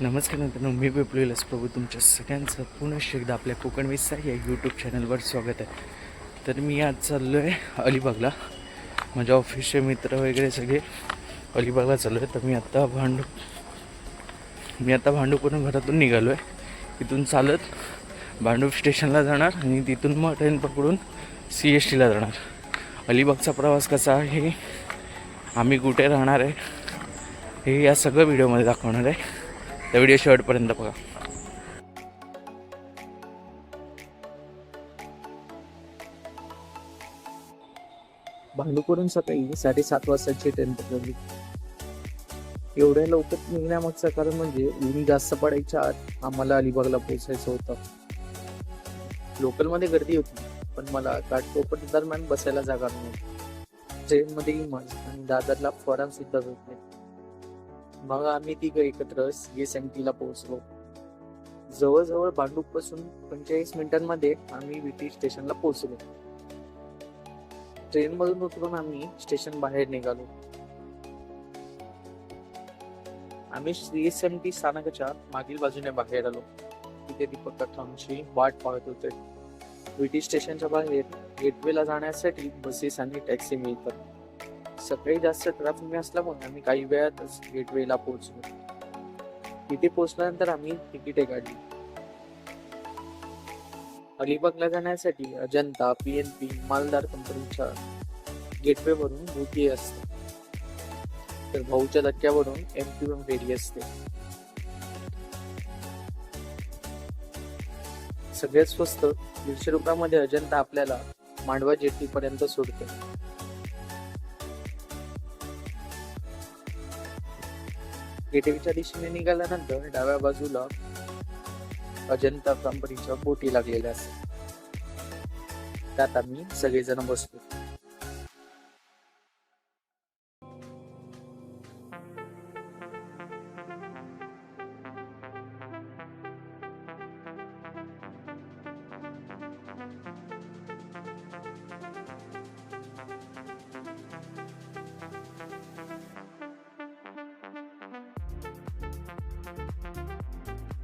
नमस्कार मित्रांनो मी बिप्लविलास प्रभू तुमच्या सगळ्यांचं पुनश्च एकदा आपल्या कोकण विस्तार या यूट्यूब चॅनलवर स्वागत आहे. तर मी आज चाललो आहे अलिबागला. माझ्या ऑफिसचे मित्र वगैरे सगळे अलिबागला चाललो आहे तर मी आत्ता भांडू मी आता भांडूपवरून घरातून निघालो आहे इथून चालत भांडूप स्टेशनला जाणार आणि तिथून मग ट्रेन पकडून सी एस टीला जाणार. अलिबागचा प्रवास कसा आहे? आम्ही कुठे राहणार आहे? हे या सगळं व्हिडिओमध्ये दाखवणार आहे. तर व्हिडिओ शेवटपर्यंत बघा. भांडूपवरून सकाळी साडेसात वाजताची ट्रेन पकडली. एवढ्या लवकर निघण्यामागचं कारण म्हणजे ऊन जास्त पडायच्या आत आम्हाला अलिबागला पोचायचं होतं. लोकलमध्ये गर्दी होती पण मला घाटकोपर दरम्यान बसायला जागा नव्हती ट्रेनमध्ये इमज आणि दादरला फॉरम सुद्धा भेटले. मग आम्ही तिघं एकत्र एस एम टीला पोहोचलो. जवळजवळ भांडूपपासून पंचेचाळीस मिनिटांमध्ये आम्ही विटी स्टेशनला पोहोचलो. ट्रेन मधून उतरून आम्ही स्टेशन बाहेर निघालो. आम्ही श्री एस एम टी स्थानकाच्या मागील बाजूने बाहेर आलो. तिथे दीपक काका वाट पाहत होते. विटी स्टेशनच्या बाहेर गेटवेला जाण्यासाठी बसेस आणि टॅक्सी मिळतात. सकाळी जास्त ट्रॅफिक असल्यामुळे आम्ही काही वेळातच गेटवेला पोहोचलो. तिथे पोहोचल्यानंतर आम्ही तिकिटे काढली. अलिबागला जाण्यासाठी अजंता पीएनपी मालदार कंपनीच्या गेटवे वरून बुकी असते. तर भाऊच्या धक्क्यावरून एम क्यू एम फेरी असते. सगळ्यात स्वस्त दीडशे रुपयामध्ये अजंता आपल्याला मांडवा जेटी पर्यंत सोडते. गेटवेच्या दिशेने निघाल्यानंतर डाव्या बाजूला अजंता कंपनीच्या बोटी लागलेल्या असतात. त्यात आम्ही सगळेजण बसतो.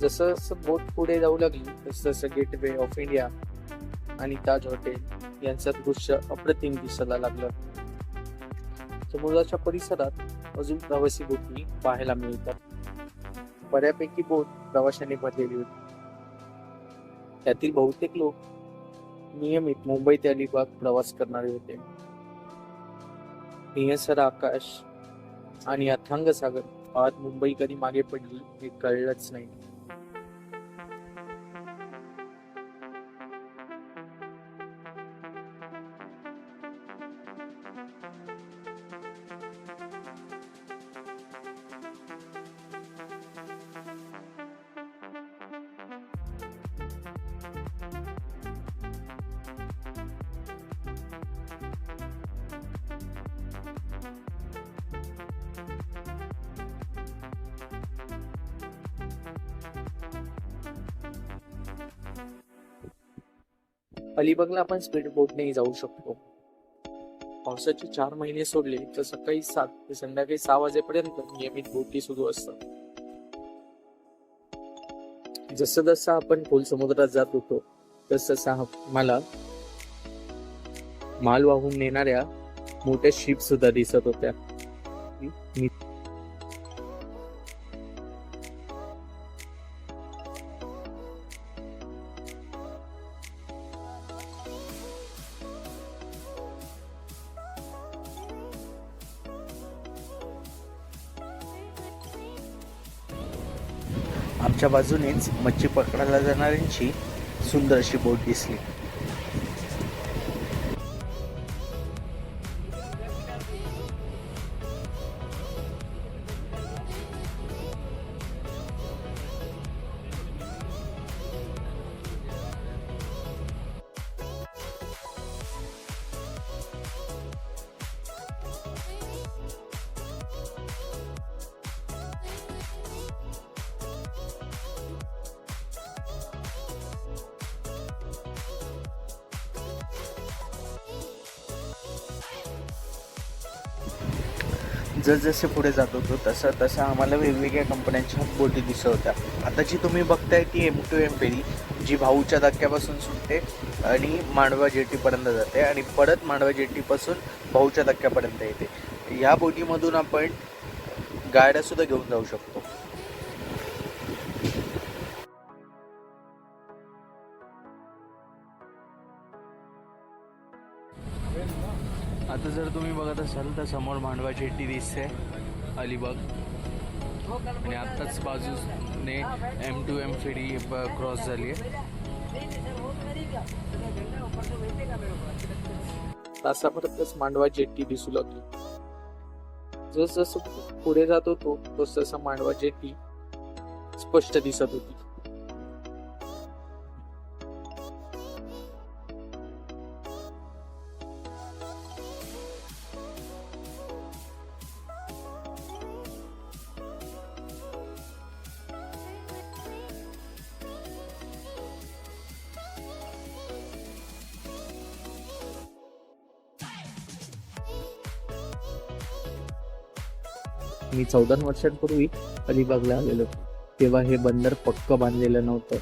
जसं जसं बोट पुढे जाऊ लागली तसं जसं गेटवे ऑफ इंडिया आणि ताज हॉटेल यांचं दृश्य अप्रतिम दिसायला लागलं. समुद्राच्या परिसरात अजून प्रवासी बोटी पाहायला मिळतात. बऱ्यापैकी बोट प्रवाशांनी भरलेली होती. त्यातील बहुतेक लोक नियमित मुंबई ते अलिबाग प्रवास करणारे होते. नियसर आकाश आणि अथांग सागर पाहत मुंबई कधी मागे पडली हे कळलंच नाही. अलिबागला आपण स्पीड बोटनेही जाऊ शकतो. पावसाचे चार महिने सोडले तर सकाळी सात ते संध्याकाळी सहा वाजेपर्यंत नियमित बोटी सुरू असतात. जसं जसं आपण खोल समुद्रात जात होतो तस तसा मला माल वाहून नेणाऱ्या मोठ्या शिप सुद्धा दिसत होत्या. आमच्या बाजूनेच मच्छी पकडायला जाणाऱ्यांची सुंदर अशी बोट दिसली. जसजसे पुढे जात होतो तसं तसं आम्हाला वेगवेगळ्या कंपन्यांच्या बोटी दिसत होत्या. आता जी तुम्ही बघताय ती एम टू एम फेरी जी भाऊच्या धक्क्यापासून सुटते आणि मांडवा जेटीपर्यंत जाते आणि परत मांडवा जेटीपासून भाऊच्या धक्क्यापर्यंत येते. या बोटीमधून आपण गाड्यासुद्धा घेऊन जाऊ शकतो. आता जर तुम्ही बघत असाल तर समोर मांडवा जेट्टी दिसते अलिबाग. आणि आत्ताच बाजूने M two M ferry cross झाली आहे. तासाभरातच मांडवा जेट्टी दिसू लागली. जसजसं पुढे जात होतो तस तसं मांडवा जेट्टी स्पष्ट दिसत होती. मी चौदा वर्षांपूर्वी अलिबागला आलेलो. तेव्हा हे बंदर पक्क बांधलेलं नव्हतं.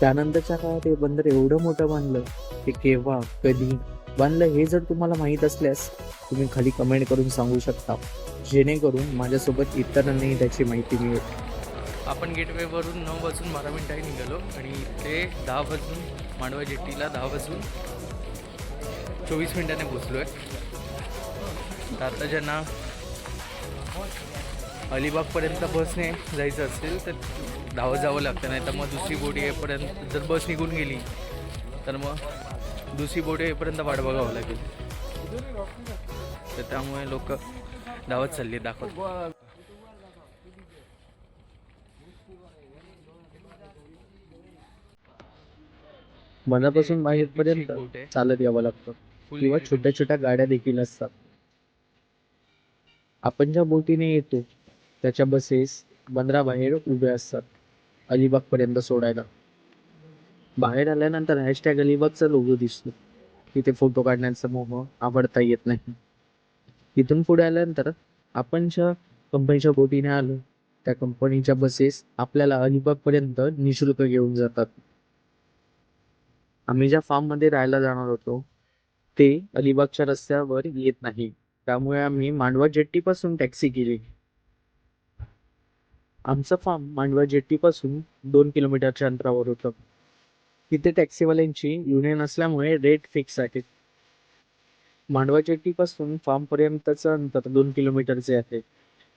त्यानंतरच्या काळात हे बंदर एवढं मोठं बांधलं की केव्हा कधी? बांधलं हे जर तुम्हाला माहीत असल्यास तुम्ही खाली कमेंट करून सांगू शकता. जेणेकरून माझ्यासोबत इतरांनाही त्याची माहिती मिळेल. आपण गेटवेवरून नऊ वाजून बारा मिनिटांनी निघालो आणि ते दहा वाजून मांडवा जेट्टीला दहा वाजून चोवीस मिनिटांनी पोचलो आहे तर आता ज्यांना अलिबागपर्यंत बसने जायचं असेल तर धावत जावं लागतं नाही तर मग दुसरी बोटी येईपर्यंत जर बस निघून गेली तर मग दुसरी बोटी येईपर्यंत वाट बघावं लागेल. तर त्यामुळे लोक धावत चालली दाखवत. मनापासून बाहेरपर्यंत चालत यावं लागतं. किंवा छोट्या छोट्या गाड्या देखील असतात. आपण ज्या बोटीने येतो त्याच्या बसेस बंदराबाहेर उभ्या असतात. अलिबाग पर्यंत सोडायला. बाहेर आल्यानंतर हॅशटॅग अलिबागचा लोगो दिसतो. तिथे फोटो काढण्याचा मोह आवडता येत नाही. तिथून पुढे आल्यानंतर आपण ज्या कंपनीच्या बोटीने आलो त्या कंपनीच्या बसेस आपल्याला अलिबाग पर्यंत निशुल्क घेऊन जातात. आम्ही ज्या फार्ममध्ये राहायला जाणार होतो ते अलिबागच्या रस्त्यावर येत नाही. त्यामुळे आम्ही मांडवा जेट्टी पासून टॅक्सी केली. आमचं फार्म मांडवा जेट्टी पासून दोन किलोमीटरच्या अंतरावर होतं. तिथे टॅक्सीवाल्यांची युनियन असल्यामुळे रेट फिक्स आहे. मांडवा जेट्टी पासून अंतर दोन किलोमीटरचे आहे.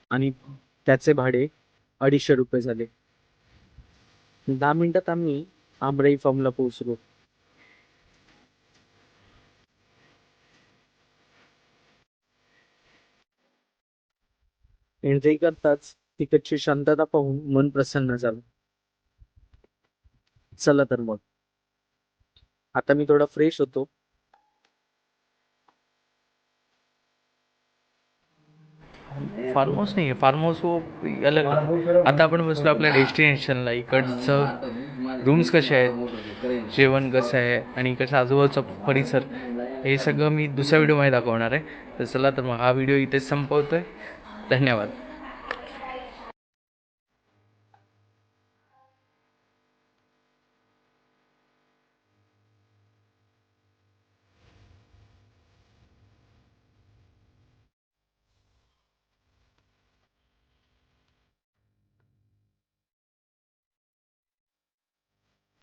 आणि त्याचे भाडे अडीचशे रुपये झाले. दहा मिनिटात आम्ही आमराई फार्मला पोहोचलो. एंट्री करताच तिकडची शांतता पाहून मन प्रसन्न झालं. चला तर मग. आता मी थोडा फ्रेश होतो. फार्म हाऊस नाही फार्म हाऊस हो अलग. आता आपण बसलो आपल्या डेस्टिनेशनला इकडचं रूम्स कसे आहेत? जेवण कसं आहे? आणि इकडचा आजूबाजूचा परिसर हे सगळं मी दुसऱ्या व्हिडिओमध्ये दाखवणार आहे. तर चला तर मग हा व्हिडिओ इथेच संपवतोय. धन्यवाद.